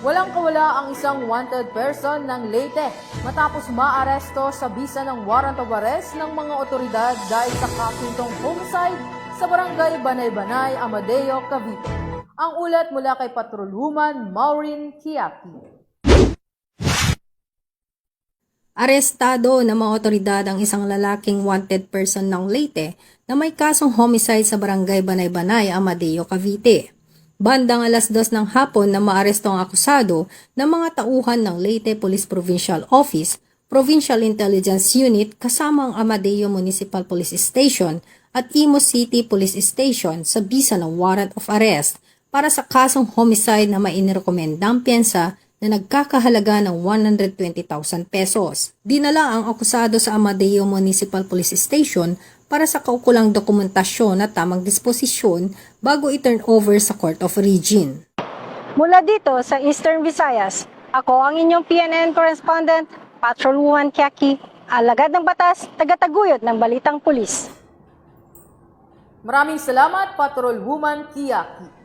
Walang kawala ang isang wanted person ng Leyte matapos maaresto sa bisa ng warrant of arrest ng mga otoridad dahil sa kakintong homicide sa barangay Banay-Banay, Amadeo, Cavite. Ang ulat mula kay Patrolwoman Maureen Kiaki. Arestado ng mga otoridad ang isang lalaking wanted person ng Leyte na may kasong homicide sa barangay Banay-Banay, Amadeo, Cavite. Bandang alas dos ng hapon na maaresto ang akusado ng mga tauhan ng Leyte Police Provincial Office, Provincial Intelligence Unit kasama ang Amadeo Municipal Police Station at Imo City Police Station sa bisa ng warrant of arrest para sa kasong homicide na may inirekomendang piyensa na nagkakahalaga ng 120,000 pesos. Dinala ang akusado sa Amadeo Municipal Police Station para sa kaukulang dokumentasyon at tamang disposisyon bago i-turn over sa Court of Origin. Mula dito sa Eastern Visayas, ako ang inyong PNN correspondent, Patrolwoman Kiaki, alagad ng batas, tagataguyod ng balitang pulis. Maraming salamat, Patrolwoman Kiaki.